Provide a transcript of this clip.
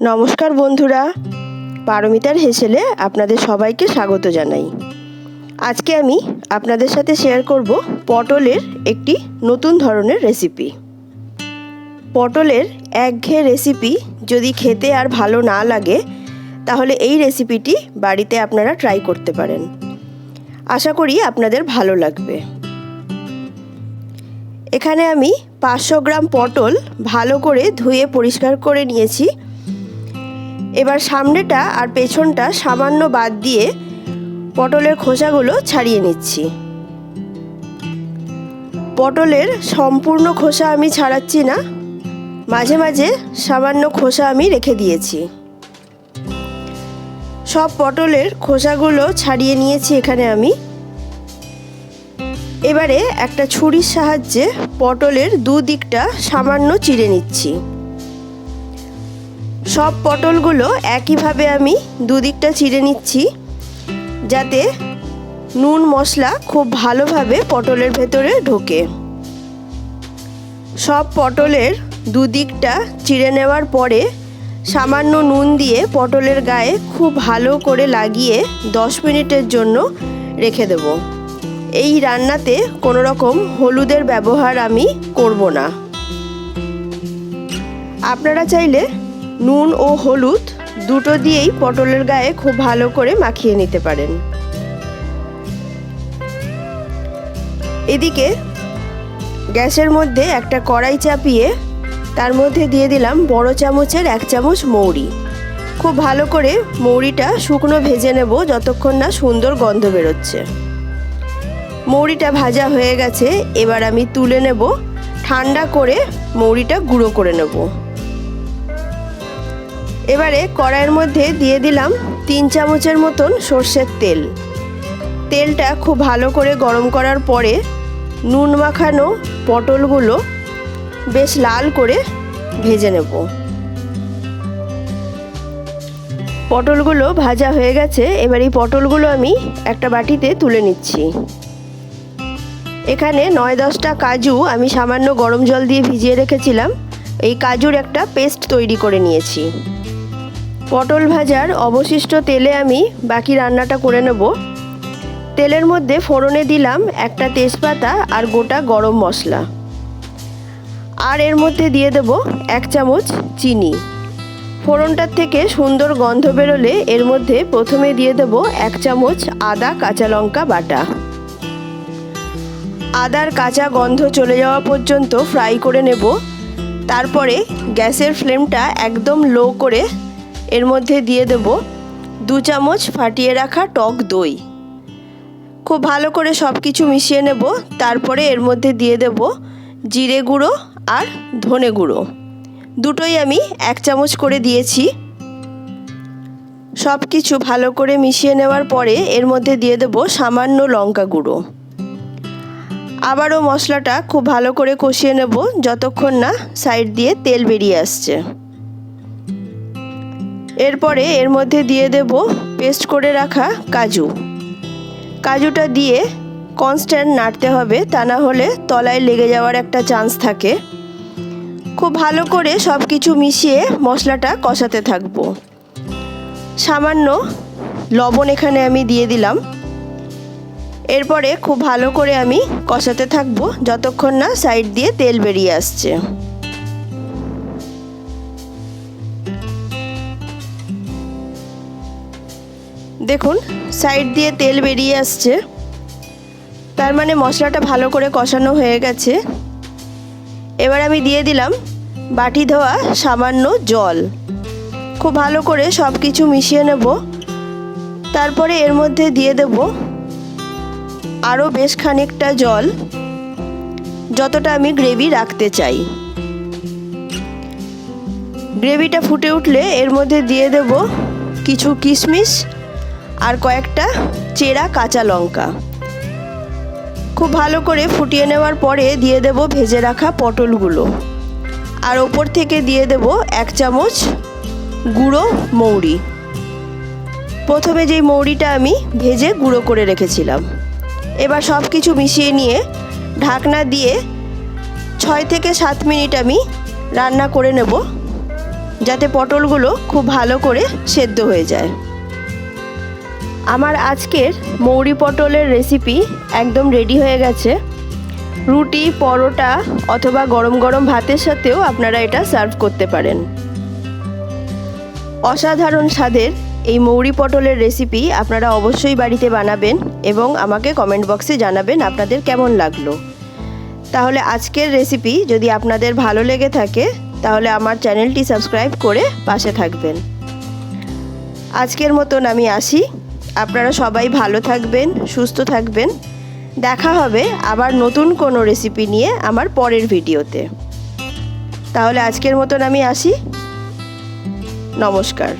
নমস্কার বন্ধুরা। পারমিতার হেসেলে আপনাদের সবাইকে স্বাগত জানাই। আজকে আমি আপনাদের সাথে শেয়ার করব পটলের একটি নতুন ধরনের রেসিপি পটলের একঘেয়ে রেসিপি যদি খেতে আর ভালো না লাগে, তাহলে এই রেসিপিটি বাড়িতে আপনারা ট্রাই করতে পারেন। আশা করি আপনাদের ভালো লাগবে। এখানে আমি পাঁচশো গ্রাম পটল ভালো করে ধুয়ে পরিষ্কার করে নিয়েছি। এবার সামনেটা আর পেছনটা সামান্য বাদ দিয়ে পটলের খোসাগুলো ছাড়িয়ে নিচ্ছি। পটলের সম্পূর্ণ খোসা আমি ছাড়াচ্ছি না, মাঝে মাঝে সামান্য খোসা আমি রেখে দিয়েছি। সব পটলের খোসাগুলো ছাড়িয়ে নিয়েছি এখানে আমি। এবারে একটা ছুরির সাহায্যে পটলের দুদিকটা সামান্য চিড়ে নিচ্ছি। সব পটলগুলো একইভাবে আমি দুদিকটা চিড়ে নিচ্ছি, যাতে নুন মশলা খুব ভালোভাবে পটলের ভেতরে ঢোকে। সব পটলের দুদিকটা চিড়ে নেওয়ার পরে সামান্য নুন দিয়ে পটলের গায়ে খুব ভালো করে লাগিয়ে দশ মিনিটের জন্য রেখে দেব। এই রান্নাতে কোনো রকম হলুদের ব্যবহার আমি করব না। আপনারা চাইলে নুন ও হলুদ দুটো দিয়েই পটলের গায়ে খুব ভালো করে মাখিয়ে নিতে পারেন। এদিকে গ্যাসের মধ্যে একটা কড়াই চাপিয়ে তার মধ্যে দিয়ে দিলাম বড় চামচের এক চামচ মৌরি। খুব ভালো করে মৌরিটা শুকনো ভেজে নেব যতক্ষণ না সুন্দর গন্ধ বেরোচ্ছে। মৌরিটা ভাজা হয়ে গেছে, এবার আমি তুলে নেব, ঠান্ডা করে মৌরিটা গুঁড়ো করে নেব। এবারে কড়াইয়ের মধ্যে দিয়ে দিলাম তিন চামচের মতন সর্ষের তেল। তেলটা খুব ভালো করে গরম করার পরে নুন মাখানো পটলগুলো বেশ লাল করে ভেজে নেব। পটলগুলো ভাজা হয়ে গেছে, এবার এই পটলগুলো আমি একটা বাটিতে তুলে নিচ্ছি। এখানে নয় দশটা কাজু আমি সামান্য গরম জল দিয়ে ভিজিয়ে রেখেছিলাম। এই কাজুর একটা পেস্ট তৈরি করে নিয়েছি। পটল ভাজার অবশিষ্ট তেলে আমি বাকি রান্নাটা করে নেব। তেলের মধ্যে ফোড়নে দিলাম একটা তেজপাতা আর গোটা গরম মশলা। আর এর মধ্যে দিয়ে দেব এক চামচ চিনি। ফোড়নটার থেকে সুন্দর গন্ধ বেরোলে এর মধ্যে প্রথমে দিয়ে দেব এক চামচ আদা কাঁচা লঙ্কা বাটা। আদার কাঁচা গন্ধ চলে যাওয়া পর্যন্ত ফ্রাই করে নেব। তারপরে গ্যাসের ফ্লেমটা একদম লো করে এর মধ্যে দিয়ে দেব দু চামচ ফাটিয়ে রাখা টক দই। খুব ভালো করে সব কিছু মিশিয়ে নেব, তারপরে এর মধ্যে দিয়ে দেব জিরে গুঁড়ো আর ধনে গুঁড়ো। দুটোই আমি এক চামচ করে দিয়েছি। সব কিছু ভালো করে মিশিয়ে নেওয়ার পরে এর মধ্যে দিয়ে দেব সামান্য লঙ্কা গুঁড়ো। আবারও মশলাটা খুব ভালো করে কষিয়ে নেব, যতক্ষণ না সাইড দিয়ে তেল বেরিয়ে আসছে। এরপরে এর মধ্যে দিয়ে দেব পেস্ট করে রাখা কাজু। কাজুটা দিয়ে কনস্ট্যান্ট নাড়তে হবে, তা না হলে তলায় লেগে যাওয়ার একটা চান্স থাকে। খুব ভালো করে সব কিছু মিশিয়ে মশলাটা কষাতে থাকব। সামান্য লবণ এখানে আমি দিয়ে দিলাম। এরপরে খুব ভালো করে আমি কষাতে থাকব, যতক্ষণ না সাইড দিয়ে তেল বেরিয়ে আসছে। দেখুন সাইড দিয়ে তেল বেরিয়ে আসছে। তার মানে মশলাটা ভালো করে কষানো হয়ে গেছে। এবার আমি দিয়ে দিলাম বাটি ধোয়া সামান্য জল। খুব ভালো করে সব কিছু মিশিয়ে নেব। তারপরে এর মধ্যে দিয়ে দেব আরও বেশ খানিকটা জল, যতটা আমি গ্রেভি রাখতে চাই। গ্রেভিটা ফুটে উঠলে এর মধ্যে দিয়ে দেব কিছু কিশমিশ আর কয়েকটা চেরা কাঁচা লঙ্কা। খুব ভালো করে ফুটিয়ে নেওয়ার পরে দিয়ে দেব ভেজে রাখা পটলগুলো। আর ওপর থেকে দিয়ে দেব এক চামচ গুঁড়ো মৌরি। প্রথমে যেই মৌরিটা আমি ভেজে গুঁড়ো করে রেখেছিলাম। এবার সব কিছু মিশিয়ে নিয়ে ঢাকনা দিয়ে ছয় থেকে সাত মিনিট আমি রান্না করে নেব, যাতে পটলগুলো খুব ভালো করে সেদ্ধ হয়ে যায়। আমার আজকের মৌরি পটলের রেসিপি একদম রেডি হয়ে গেছে। রুটি, পরোটা অথবা গরম গরম ভাতের সাথেও আপনারা এটা সার্ভ করতে পারেন। অসাধারণ স্বাদের এই মৌরি পটলের রেসিপি আপনারা অবশ্যই বাড়িতে বানাবেন এবং আমাকে কমেন্ট বক্সে জানাবেন আপনাদের কেমন লাগল। তাহলে আজকের রেসিপি যদি আপনাদের ভালো লেগে থাকে, তাহলে আমার চ্যানেলটি সাবস্ক্রাইব করে পাশে থাকবেন। আজকের মতন আমি আসি। আপনারা সবাই ভালো থাকবেন, সুস্থ থাকবেন। দেখা হবে আবার নতুন কোনো রেসিপি নিয়ে আমার পরের ভিডিওতে। তাহলে আজকের মতন আমি আসি। নমস্কার।